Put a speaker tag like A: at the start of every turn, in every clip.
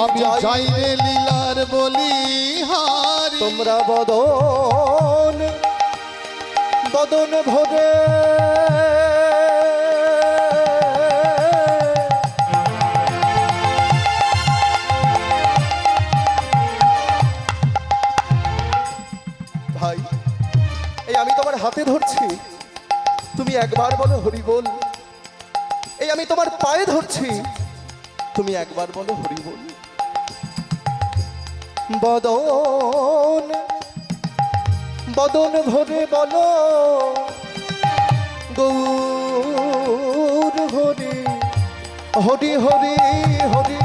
A: আমি
B: যাই
A: রে লীলার বলি হারি।
B: তোমরা বদন বদন ভরে ভাই এই আমি তোমার হাতে ধরছি। তুমি একবার বলো হরি বল এই আমি তোমার পায়ে ধরছি। তুমি একবার বলো হরি বল বদন বদন ভরে বল গৌর হরি হরি হরি হরি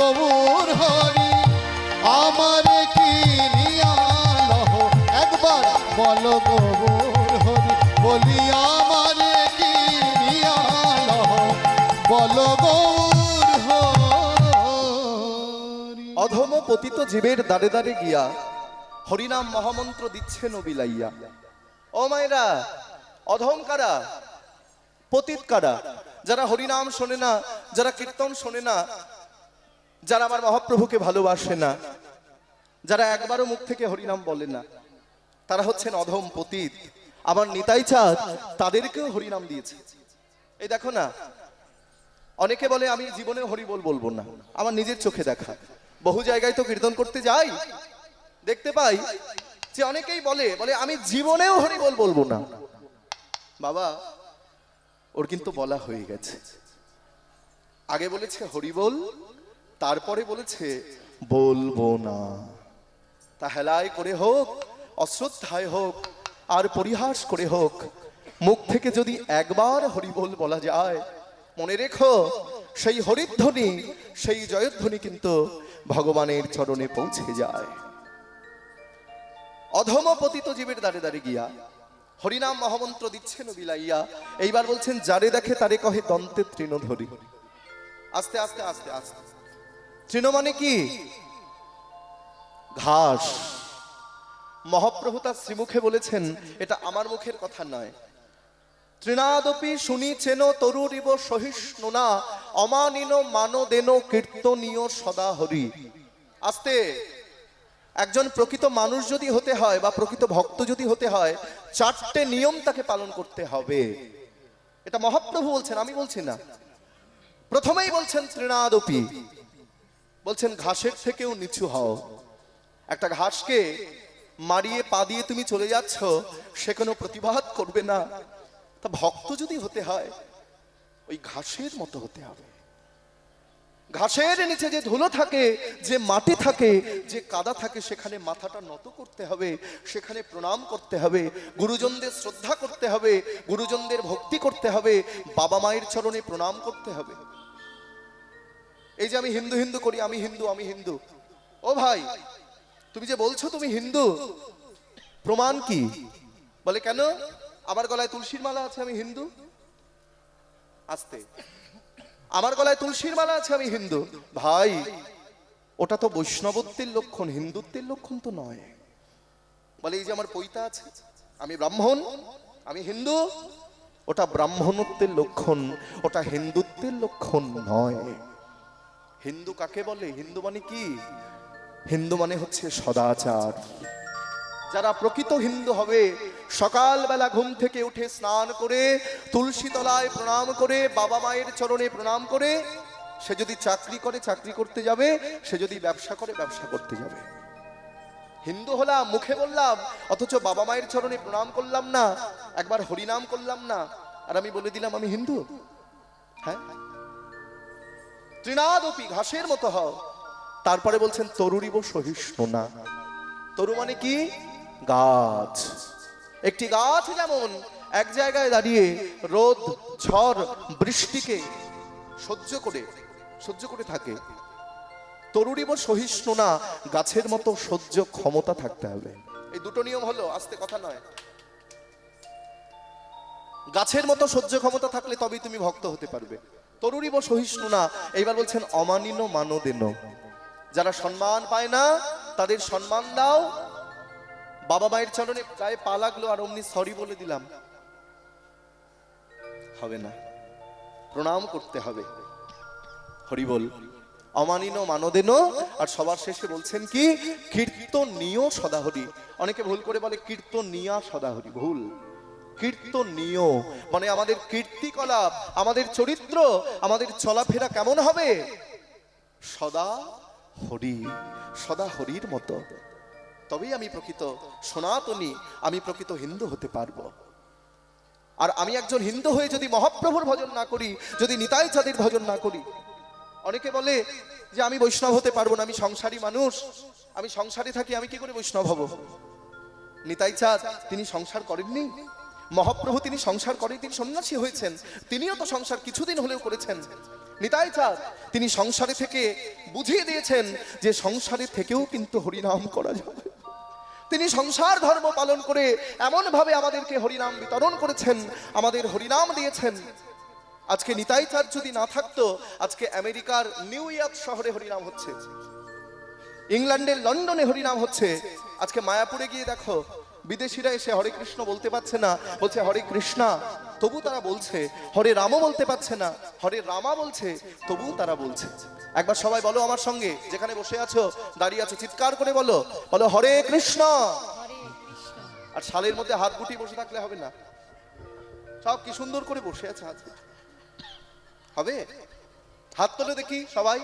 A: গৌর হরি, আমারে কি নিয়ালহ একবার বলো গৌর হরি, বলি আমারে কি বলো গৌর
B: অধম পতিত জীবের দাঁড়ে দাঁড়ে গিয়া হরিনাম মহামন্ত্র দিচ্ছে নবিলাইয়া ও মায়েরা, অধম কারা? পতিত কারা? যারা হরিনাম শোনে না, যারা কীর্তন শোনে না যারা আমার মহাপ্রভুকে ভালোবাসে না, যারা একবারও মুখ থেকে হরিনাম বলে না, তারা হচ্ছেন অধম পতীত। আমার নিতাই চাঁদ তাদেরকেও হরিনাম দিয়েছে। এই দেখো না, অনেকে বলে আমি জীবনে হরিবোল বলব না, আমার নিজের চোখে দেখা। বহু জায়গায় তো কীর্তন করতে যাই, দেখতে পাই যে অনেকেই বলে বলে আমি জীবনেও হরিবোল বলব না। বাবা, ওর কিন্তু বলা হয়ে গেছে। আগে বলেছে হরিবোল তারপরে বলেছে বলব না। তা হেলায় করে হোক অশ্রদ্ধায় হোক আর পরিহাস করে হোক মুখ থেকে যদি একবার হরিবোল বলা যায় মনে রেখো সেই হরিধ্বনি সেই জয়ধ্বনি কিন্তু ভগবানের চরণে পৌঁছে যায়। অধম পতিত জীবের দাঁড়ে দাঁড়ে গিয়া হরিনাম মহামন্ত্র দিচ্ছেন বিলাইয়া এইবার বলছেন যারে দেখে তারে কহে দন্তে তৃণধরি। আস্তে আস্তে আস্তে আস্তে। তৃণ মানে কি? ঘাস। মহাপ্রভু তার শ্রীমুখে বলেছেন, এটা আমার মুখের কথা নয়। তৃণাদপি শুনিছেন তরুরিব সহিষ্ণুনা, অমানিন মানদেন কীর্তনীয় সদা হরি। আস্তে, একজন প্রকৃত মানুষ যদি হতে হয় বা প্রকৃত ভক্ত যদি হতে হয়, চারটে নিয়ম তাকে পালন করতে হবে। এটা মহাপ্রভু বলছেন, আমি বলছি না। প্রথমেই বলছেন তৃণাদপি। বলছেন, ঘাসের থেকেও নিচু হও। একটা ঘাসকে মারিয়ে পা দিয়ে তুমি চলে যাচ্ছ, সে কোনো প্রতিবাদ করবে না। তা ভক্ত যদি হতে হয়, ওই ঘাসের মতো হতে হবে। ঘাসের নিচে যে ধুলো থাকে, যে মাটি থাকে, যে কাদা থাকে, সেখানে মাথাটা নত করতে হবে, সেখানে প্রণাম করতে হবে, গুরুজনদের শ্রদ্ধা করতে হবে, গুরুজনদের ভক্তি করতে হবে, বাবা মায়ের চরণে প্রণাম করতে হবে। এই যে আমি হিন্দু হিন্দু করি, আমি হিন্দু আমি হিন্দু। ও ভাই, তুমি যে বলছো তুমি হিন্দু, প্রমাণ কি? বলে কেন? আমার গলায় তুলসীর মালা আছে, আমি হিন্দু। আস্তে। আমার গলায় তুলসীর মালা আছে, আমি হিন্দু। ভাই, ওটা তো বৈষ্ণবত্বের লক্ষণ, হিন্দুত্বের লক্ষণ তো নয়। বলে এই যে আমার পৈতা আছে, আমি ব্রাহ্মণ, আমি হিন্দু, ওটা ব্রাহ্মণত্বের লক্ষণ, ওটা হিন্দুত্বের লক্ষণ নয়। হিন্দু কাকে বলে? হিন্দু মানে কি? হিন্দু মানে হচ্ছে সদাচার। যারা প্রকৃত হিন্দু হবে, সকালবেলা ঘুম থেকে উঠে স্নান করে, তুলসী তলায় প্রণাম করে, বাবা মায়ের চরণে প্রণাম করে, সে যদি চাকরি করে, চাকরি করতে যাবে, সে যদি ব্যবসা করে, ব্যবসা করতে যাবে। হিন্দু হলাম, মুখে বললাম, অথচ বাবা মায়ের চরণে প্রণাম করলাম না, একবার হরিনাম করলাম না। আর আমি বলে দিলাম, আমি হিন্দু। হ্যাঁ? তৃণাদপি ঘাসের মতো হও। তারপরে বলছেন, তরুরিব সহিষ্ণু না। তরু মানে কি? গাছ। একটি গাছ যেমন এক জায়গায় দাঁড়িয়ে রোদ, ঝড়, বৃষ্টিকে সহ্য করে সহ্য করে থাকে। তরুণীব সহিষ্ণু না, গাছের মতো সহ্য ক্ষমতা থাকতে হবে। এই দুটো নিয়ম হলো, আস্তে কথা নয়। গাছের মতো সহ্য ক্ষমতা থাকলে তবেই তুমি ভক্ত হতে পারবে। তরুণীব সহিষ্ণু না। এইবার বলছেন অমানিন মানদেন যারা সম্মান পায় না, তাদের সম্মান দাও। বাবা মায়ের চরণে গায়ে পা লাগল আর অমনি সরি বলে দিলাম। হবে না। প্রণাম করতে হবে। হরি বল। অমানিন মানদেন আর সবার শেষে বলছেন কি? কীর্তনীয় সদাহরি। অনেকে ভুল করে বলে কীর্তনিয়া সদাহরি। ভুল। কীর্তনীয়। মানে আমাদের কীর্তিকলাপ আমাদের চরিত্র, আমাদের চলাফেরা কেমন হবে? সদা হরি, সদা হরির মতো। তবেই আমি প্রকৃত সনাতনী, আমি প্রকৃত হিন্দু হতে পারব। আর আমি একজন হিন্দু হয়ে যদি মহাপ্রভুর ভজন না করি, যদি নিতাই চাঁদের ভজন না করি, অনেকে বলে যে আমি বৈষ্ণব হতে পারব না, আমি সংসারী মানুষ, আমি সংসারে থাকি, আমি কি করে বৈষ্ণব হব? নিতাই চাঁদ, তিনি সংসার করেননি? মহাপ্রভু তিনি সংসার করেন, তিনি সন্ন্যাসী হয়েছেন। তিনিও তো সংসার কিছুদিন হলেও করেছেন। নিতাই চাঁদ, তিনি সংসারে থেকে বুঝিয়ে দিয়েছেন যে সংসারে থেকেও কিন্তু হরিনাম করা যাবে। তিনি সংসার ধর্ম পালন করে এমনভাবে আমাদেরকে হরিনাম বিতরণ করেছেন, আমাদের হরিনাম দিয়েছেন। আজকে নিতাই চাঁদ যদি না থাকতো, আজকে আমেরিকার নিউ ইয়র্ক শহরে হরিনাম হচ্ছে। ইংল্যান্ডের লন্ডনে হরিনাম হচ্ছে। আজকে মায়াপুরে গিয়ে দেখো বিদেশিরা এসে হরে কৃষ্ণ বলতে পারছে না, বলছে হরে কৃষ্ণা, তবু তারা বলছে, হরে রামও বলতে পারছে না, হরে রামা বলছে তবু তারা বলছে। একবার সবাই বলো আমার সঙ্গে, যেখানে বসে আছো, দাঁড়িয়ে আছো, চিৎকার করে বলো বলো হরে কৃষ্ণ। আর শালের মধ্যে হাত গুটি বসে থাকলে হবে না। সব কি সুন্দর করে বসে আছে আজকে হবে? হাত তোলে দেখি সবাই।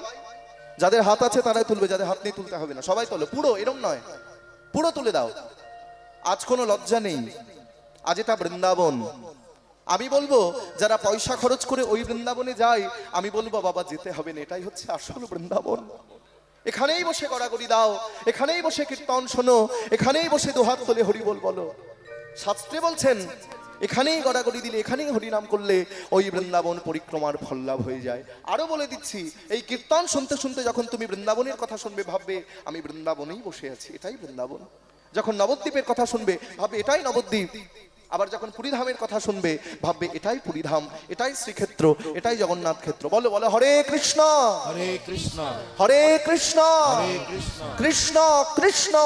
B: যাদের হাত আছে তারাই তুলবে, যাদের হাত নেই তুলতে হবে না। সবাই তোলো, পুরো, এরম নয়। পুরো তুলে দাও। আজ কোনো লজ্জা নেই। আজ এটা বৃন্দাবন। আমি বলব, যারা পয়সা খরচ করে ওই বৃন্দাবনে যায়, আমি বলব, বাবা, যেতে হবে না, এটাই হচ্ছে আসল বৃন্দাবন। এখানেই বসে গড়াগড়ি দাও, এখানেই বসে কীর্তন শোনো, এখানেই বসে দুহাত তোলে হরিবল বলো। শাস্ত্রে বলছেন, এখানেই গড়াগড়ি দিলে, এখানেই হরিনাম করলে, ওই বৃন্দাবন পরিক্রমার ফল লাভ হয়ে যায়। আরও বলে দিচ্ছি, এই কীর্তন শুনতে শুনতে যখন তুমি বৃন্দাবনের কথা শুনবে, ভাববে, আমি বৃন্দাবনেই বসে আছি, এটাই বৃন্দাবন। যখন নবদ্বীপের কথা শুনবে ভাববে এটাই নবদ্বীপ। আবার যখন পুরীধামের কথা শুনবে ভাববে এটাই পুরীধাম এটাই শ্রীক্ষেত্র এটাই জগন্নাথ ক্ষেত্র। বলো বলো হরে কৃষ্ণ।
A: হরে কৃষ্ণ।
B: হরে কৃষ্ণ।
A: কৃষ্ণ।
B: কৃষ্ণ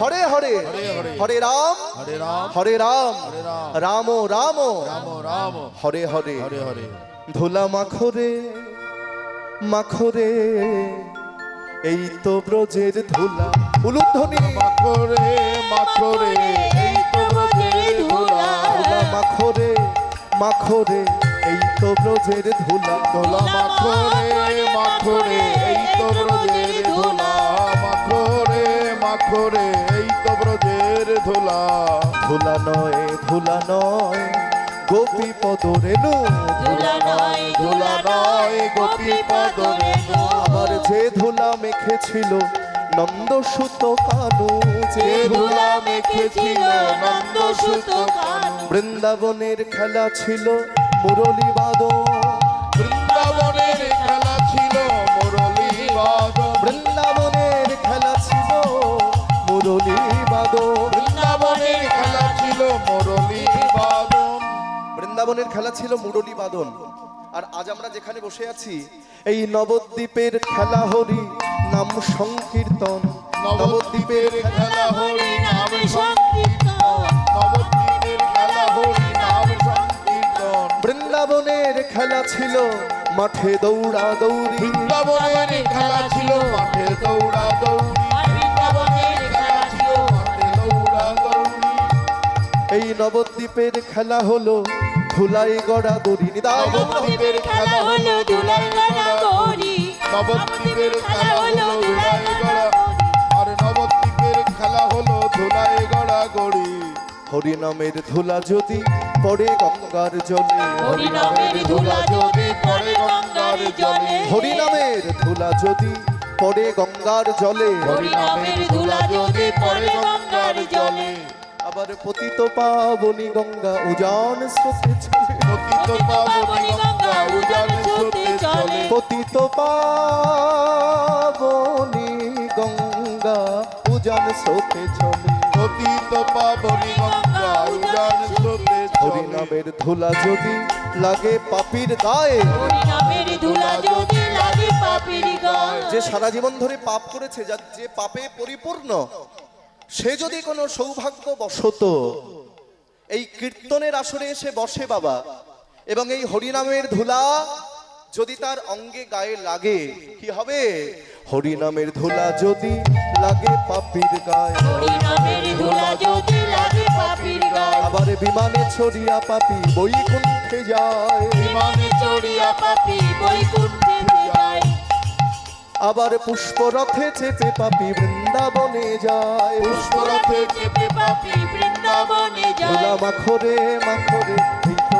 B: হরে হরে।
A: হরে হরে।
B: রাম।
A: হরে রাম।
B: হরে রাম।
A: রাম।
B: রাম রাম।
A: রাম রাম।
B: হরে হরে।
A: হরে হরে।
B: ধুলা মাখরে মাখরে। এই তো ব্রজের ধুলা উলুধ্বনি।
A: মাখরে মাখরে এই তো ব্রজের ধুলা।
B: ধুলা মাখরে মাখরে এই তো ব্রজের ধুলা।
A: ধুলা মাখরে মাখরে এই তো ব্রজের ধুলা। মাখরে মাখরে এই তো ব্রজের ধুলা।
B: ধুলা নয় ধুলা নয় গোপী পদ রেণু
C: ধুলা নয়
A: ধুলা নয় গোপী পদ রেণু।
B: আমার যে ধুলা মেখেছিল নন্দ সুত কানু যে ধুলা
A: মেখেছিল নন্দ সুত কানু।
B: বৃন্দাবনের খেলা ছিল মুরলী
A: বৃন্দাবনের খেলা ছিল মুরলী বাদন।
B: বৃন্দাবনের খেলা ছিল মুরলী
A: বৃন্দাবনের
B: বৃন্দাবনের খেলা ছিল মুরলী বাদন আর আজ আমরা যেখানে বসে আছি এই নবদ্বীপের খেলা হরি নাম সংকীর্তন।
A: নবদ্বীপের খেলা হরি নাম সংকীর্তন। নবদ্বীপের খেলা হরি সংকীর্তন
B: বৃন্দাবনের খেলা ছিল মাঠে দৌড়া দৌড়ি।
A: বৃন্দাবনের খেলা ছিল মাঠে দৌড়া দৌড়ি।
B: এই নবদ্বীপের খেলা হলো ধুলাই গড়া নিদায়
A: নবদ্বীপের খেলা হলো
C: ধুলাই গড়া গৌরী
A: নবদ্বীপের খেলা হলো ধুলায় গড়া। আর নবদ্বীপের খেলা হলো ধুলাই গড়া গড়ি।
B: হরিনামের ধুলা যদি পড়ে গঙ্গার জলে
C: হরিনামের ধুলা যদি পড়ে গঙ্গার জলে।
B: হরিনামের ধুলা যদি পড়ে গঙ্গার জলে
C: হরিনামের ধুলা যদি পড়ে গঙ্গার জলে।
B: আবার পতিত পাবনি গঙ্গা উজান স্রোতে চলে।
A: পতিত পাবনী গঙ্গা উজান স্রোতে চলে।
B: পতিত পাবনি গঙ্গা উজান স্রোতে চলে।
A: পতিত পাবনী গঙ্গা উজান স্রোতে চলে।
B: হরিনামের ধুলা যদি লাগে পাপির গায়ে।
C: হরিনামের ধুলা যদি লাগে পাপির গায়ে।
B: যে সারা জীবন ধরে পাপ করেছে যা যে পাপে পরিপূর্ণ সে যদি কোনো সৌভাগ্য বশত এই কীর্তনের আসরে এসে বসে বাবা এবং এই হরিনামের ধুলা যদি তার অঙ্গে গায়ে লাগে কি হবে? হরিনামের ধুলা যদি লাগে পাপির গায়ে।
C: হরিনামের ধুলা যদি লাগে পাপির গায়ে।
B: আবার বিমানে ছড়িয়া পাপি বৈকুণ্ঠে যায়।
C: বিমানে চড়িয়া পাপি বৈকুণ্ঠে যায়।
B: আবার পুষ্পরথে চেপে পাপি বৃন্দাবনে যায়।
A: পুষ্পরথে
C: চেপে পাপি বৃন্দাবনে
B: ধুলা
C: যায়
B: মাখরে মাখরে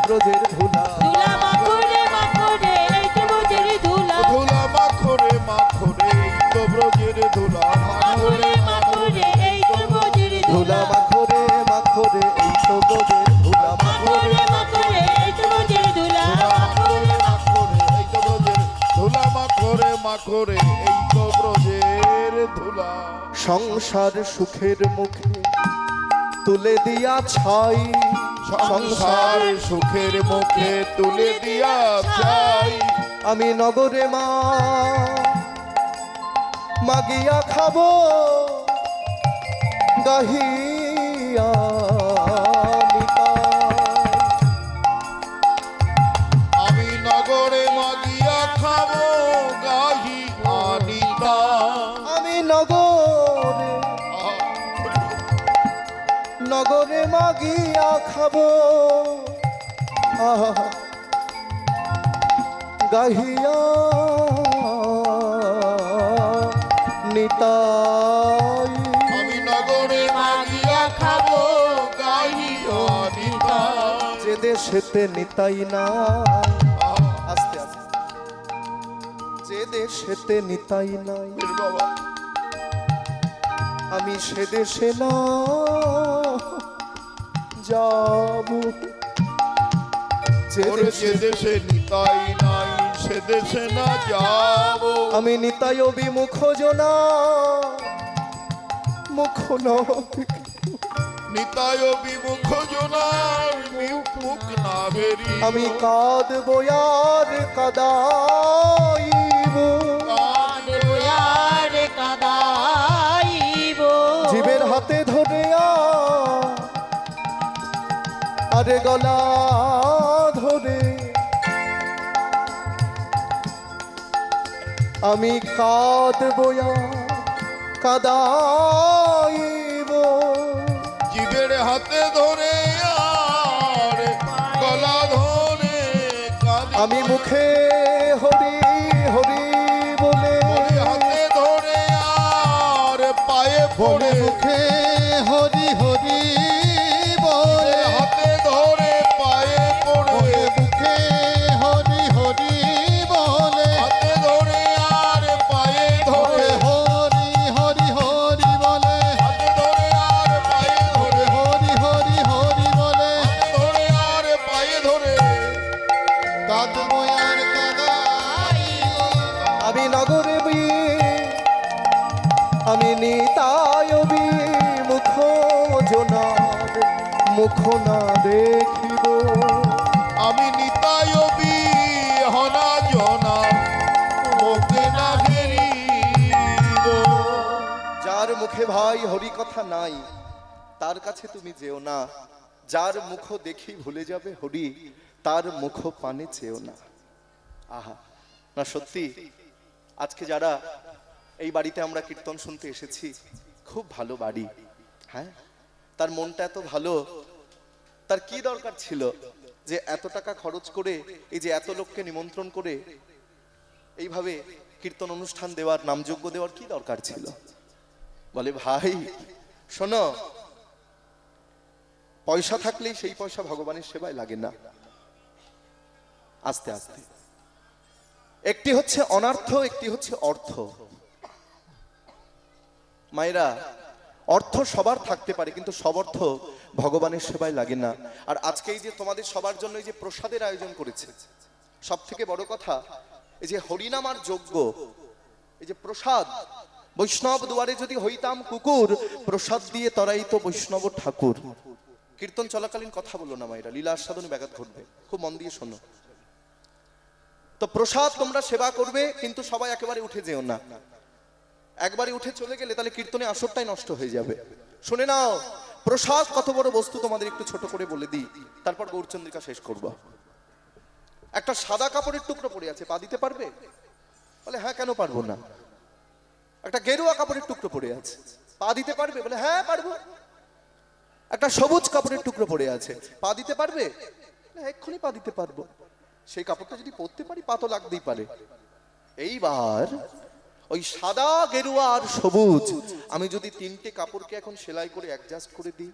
B: ব্রজের ধুলা
C: মাখরে এই তো ব্রজের ধুলা।
B: সংসার সুখের মুখে তুলে দিয়া ছাই।
A: সংসার সুখের মুখে তুলে দিয়া চাই
B: আমি নগরে মা মাগিয়া খাব গাহিয়া
A: খাব।
B: গাহিয়া নিতাই।
A: আমি নগরে মাগিয়া খাব
B: যে দেশেতে নিতাই না আস্তে আস্তে। যে দেশেতে নিতাই নাই।
A: বাবা।
B: আমি সে দেশে না যাব। যে
A: ওরে
B: দেশে
A: নিতাই নাই সে দেশে না যাব।
B: আমি নিতাই বিমুখ জনা মুখ না
A: নিতায় বিমুখ জনার মুখ মুখ না বেরি
B: আমি কাঁদ বয়ার কাদাইব
C: আর কাদাইব
B: আরে গলা ধরে। আমি কাঁদ বয়া কাদাইব।
A: জীবের হাতে ধরে আর গলা ধরে
B: আমি মুখে কথা নাই, তার কাছে তুমি যেও না। যার মুখ দেখি ভুলে যাবে হরি, তার মুখ পানে চেও না। আহা, না সত্যি, আজকে যারা এই বাড়িতে আমরা কীর্তন শুনতে এসেছি, খুব ভালো বাড়ি। হ্যাঁ? তার মনটা এত ভালো, তার কি দরকার ছিল যে এত টাকা খরচ করে, এই যে এত লোককে নিমন্ত্রণ করে, এইভাবে কীর্তন অনুষ্ঠান দেওয়ার নামযোগ্য দেওয়ার কি দরকার ছিল? বলে, ভাই শোনো, পয়সা থাকলেই সেই পয়সা ভগবানের সেবায় লাগে না। আস্তে আস্তে। একটি হচ্ছে অনার্থ, একটি হচ্ছে অর্থ। মায়েরা, অর্থ সবার থাকতে পারে, কিন্তু সব অর্থ ভগবানের সেবায় লাগে না। আর আজকে এই যে তোমাদের সবার জন্য এই যে প্রসাদের আয়োজন করেছে সব থেকে বড় কথা, এই যে হরিনাম আর যজ্ঞ, এই যে প্রসাদ বৈষ্ণব দুয়ারে যদি হইতাম কুকুর, প্রসাদ দিয়ে তরাই তো বৈষ্ণব ঠাকুর। কীর্তন চলাকালীন কথা বলো না মায়েরা, লীলা আস্বাদন ব্যাঘাত ঘটবে। খুব মন দিয়ে শোনো। তো প্রসাদ তোমরা সেবা করবে, কিন্তু সবাই একেবারে উঠে যেও না। একবারে উঠে চলে গেলে তাহলে কীর্তনে আসরটাই নষ্ট হয়ে যাবে। শুনে নাও, প্রসাদ কত বড় বস্তু তোমাদের একটু ছোট করে বলে দিই, তারপর গৌরচন্দ্রিকা শেষ করব। একটা সাদা কাপড়ের টুকরো পড়ে আছে, পা দিতে পারবে? বলে হ্যাঁ কেন পারব না? একটা গেরুয়া কাপড়ের টুকরো পড়ে আছে। পা দিতে পারবে? বলে হ্যাঁ পারব। একটা সবুজ কাপড়ের টুকরো পড়ে আছে। পা দিতে পারবে? এক্ষুনি পা দিতে পারব। সেই কাপড়টা যদি পরতে পারি, পা তো লাগতেই পারে। এইবার ওই সাদা গেরুয়া আর সবুজ, আমি যদি তিনটে কাপড়কে এখন সেলাই করে অ্যাডজাস্ট করে দিই,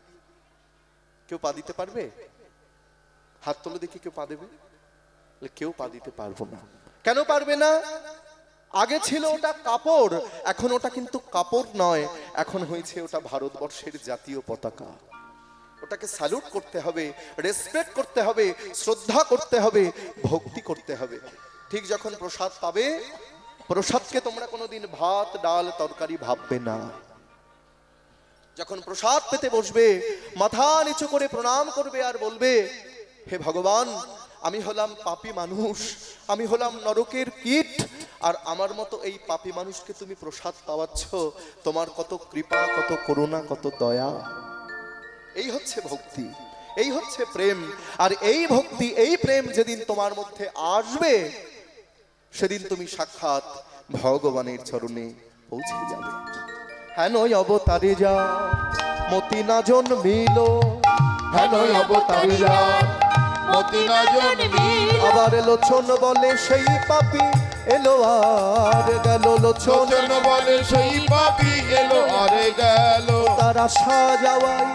B: কেউ পা দিতে পারবে? হাত তোলো দেখি কেউ পা দেবে? কেউ পা দিতে পারব না। কেন পারবে না? আগে ছিল ওটা কাপড়, এখন ওটা কিন্তু কাপড় নয়। এখন হয়েছে ওটা ভারতবর্ষের জাতীয় পতাকা। ওটাকে স্যালুট করতে হবে রেসপেক্ট করতে হবে, শ্রদ্ধা করতে হবে, ভক্তি করতে হবে। ঠিক যখন প্রসাদ পাবে, প্রসাদকে তোমরা কোনোদিন ভাত, ডাল, তরকারি ভাববে না। যখন প্রসাদ পেতে বসবে, মাথা নিচু করে প্রণাম করবে আর বলবে, হে ভগবান, আমি হলাম পাপি মানুষ, আমি হলাম নরকের কীট আর আমার মতো এই পাপী মানুষকে তুমি প্রসাদ পাওয়াচ্ছ তোমার কত কৃপা কত করুণা কত দয়া। এই হচ্ছে ভক্তি এই হচ্ছে প্রেম আর এই ভক্তি এই প্রেম যেদিন তোমার মধ্যে আসবে সেদিন তুমি সাক্ষাৎ ভগবানের চরণে পৌঁছে যাবে। হ্যাঁ নয় অবতারে যা মতি না জন্মিল।
A: হেন অবতারি যা মতি না জন্মিল।
B: আবার লোচন বলে সেই পাপি এলো আর গেল লোচন।
A: বলে সেই পাপি এলো আরে গেল।
B: তার আশা যাওয়াই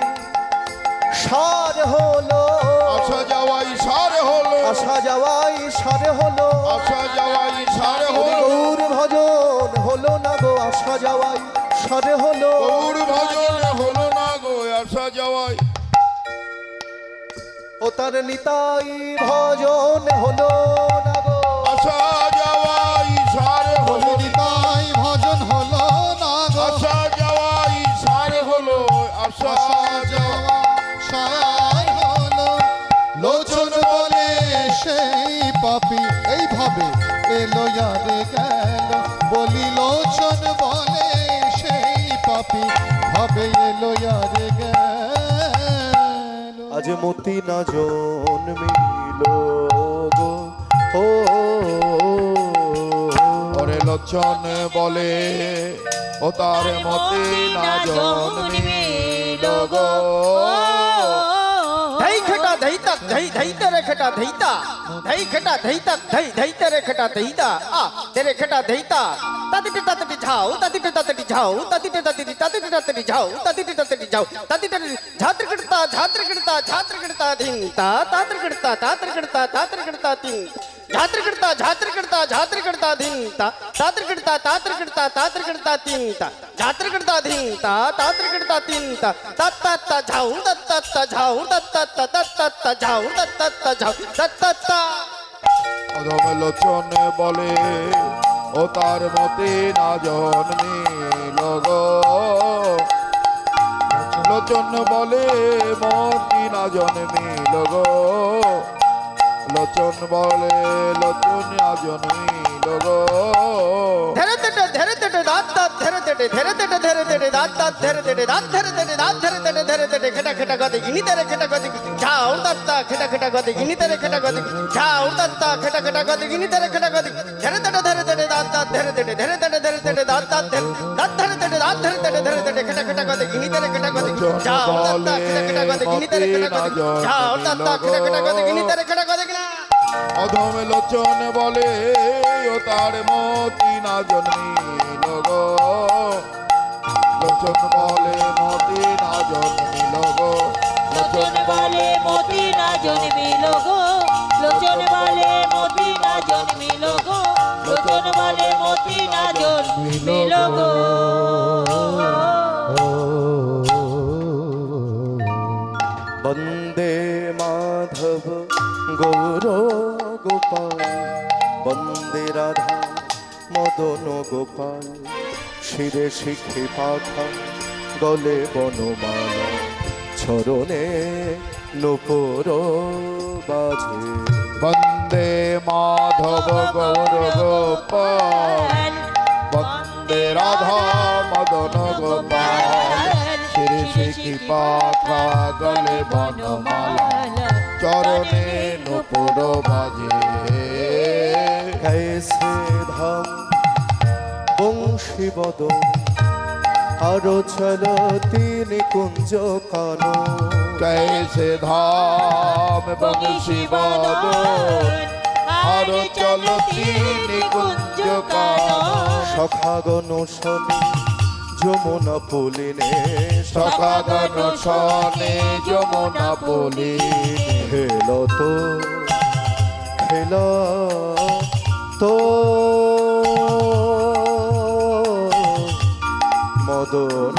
B: সার হলো।
A: আসা যাওয়াই সার হলো।
B: আশা যাওয়াই সার হলো।
A: আসা যাওয়াই সার হলো।
B: গৌর ভজন হলো না গো আসা যাওয়াই সারে হলো।
A: গৌর ভজন হলো না গো আসা যাওয়াই।
B: ও তার নিতাই ভজন হলো না গো।
A: আসা
C: এইভাবে এলো ইয়ারে গেল। বলি লোচন বলে সেই পাপি। ভাবে এলো ইয়ারে গেল।
B: আজ মতি না জন্মিল গো। ও
A: ওরে লক্ষণ বলে ও তার মতে না জন্মিল গো।
D: धई धई तेरे खटा धईता। धई खटा धईता, धई धई तेरे खटा धईता। आ, तेरे खटा धईता। तदिट तदिट झाओ तदिट तदिट झाओ तदिट तदिट तदिट तदिट झाओ तदिट तदिट झाओ तदिट झात्र गिरता झात्र गिरता झात्र गिरता धीनता तात्र गिरता तात्र गिरता तात्र गिरता तीन। তাত্র কিড়তা তিং ঝাত্র কিড়তা ঝাত্র কিড়তা ঝাত্র কিড়তা ধিংতা তাত্র কিড়তা তাত্র কিড়তা তাত্র কিড়তা তিংতা ঝাত্র কিড়তা ধিংতা তাত্র কিড়তা তিংতা তত্তত্ত ঝাউ তত্তত্ত ঝাউ তত্তত্ত তত্তত্ত ঝাউ তত্তত্ত ঝাউ তত্তত্ত
A: অধম লোচন বলে ও তার মতে না জন্মিল গো লোচন বলে মতি না জন্মিল গো লোচন বলে লোচন না জন্মিল গো
D: ধরে তেটে ধরে তেটে দাঁত দাঁত ধরে তেটে ধরে তেটে ধরে তেটে দাঁত দাঁত ধরে তেটে দাঁত ধরে তেটে দাঁত ধরে তেটে ধরে তেটে খেটা খেটা গদে গিনি তেরে খেটা গদে ঝাউ দত্তা খেটা খেটা গদে গিনি তেরে খেটা গদে ঝাউ দত্তা খেটা খেটা গদে গিনি তেরে খেটা গদে ধরে তেটে ধরে তেটে দাঁত দাঁত ধরে তেটে ধরে তেটে ধরে তেটে দাঁত দাঁত ধরে দাঁত ধরে তেটে দাঁত ধরে তেটে ধরে তেটে খেটা খেটা গদে গিনি তেরে খেটা গদে ঝাউ দত্তা খেটা খেটা গদে গিনি তেরে খেটা গদে ঝাউ দত্তা খেটা খেটা গদে গিনি তেরে খেটা
A: অধম লোচন বলে ও তার মতি না জন্মিল গো। লোচন বলে মতি না জন্মিল গো। লোচন
E: বলে মতি না জন্মিল গো। লোচন বলে মতি না জন্মিল গো। লোচন বলে মতি না জন্মিল গো।
B: বন্দে মাধব গৌর। গোপাল, বন্দে রাধা, মদন গোপাল, শিরে শিখে পাখা, গলে বনমালা, চরণে নুপুর বাজে।
A: বন্দে মাধব গৌর গোপাল, বন্দে রাধা মদন গোপাল, শ্রী শিখি পাখা, গলে বনমালা চরণে নুপুর বাজে।
B: কেসে ধাম বংশীবদ আরও চল তিন কুঞ্জ কান।
A: কেসে ধাম বংশীবদ আরও চল তিনি কুঞ্জ কান।
B: সখাগণ শনি যমুনা পুলিনে
A: সখাগন সনে যমুনা পলি
B: খেল তো খেল তো মদন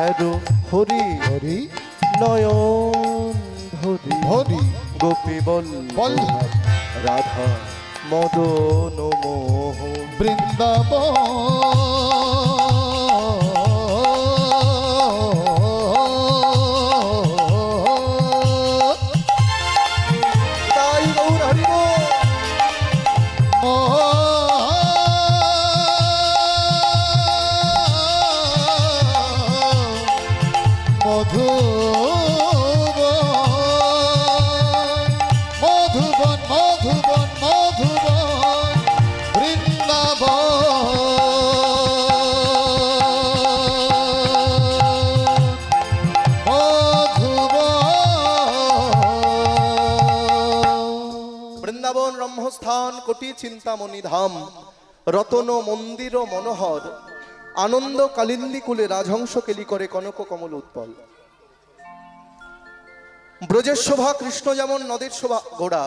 C: হ্যারো
B: হরি
C: হরি। নয়ন
B: হরি
C: হরি।
B: গোপী বল
C: বল্লভ
B: রাধা মদন মোহ বৃন্দাবন। ব্রহ্মস্থান কোটি চিন্তামণি ধাম, রতন মন্দির মনোহর, আনন্দ কালিন্দী কুলে রাজহংস কেলি করে কনক কমল উৎপল। ব্রজের শোভা কৃষ্ণ যেমন নদের শোভা গোড়া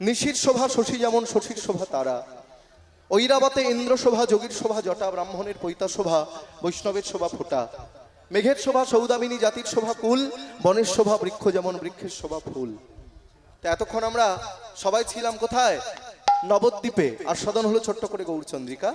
B: নিশির শোভা শশী যেমন শশীর শোভা তারা। ঐরাবতে ইন্দ্র শোভা, যোগীর শোভা জটা, ব্রাহ্মণের পৈতা শোভা, বৈষ্ণবের শোভা ফোটা। মেঘের শোভা সৌদামিনী জাতির শোভা কুল, বনের শোভা বৃক্ষ যেমন বৃক্ষের শোভা ফুল। তা এতক্ষণ আমরা সবাই ছিলাম কোথায়? নবদ্বীপে। আর সদন হলো ছোট্ট করে গৌরচন্দ্রিকা।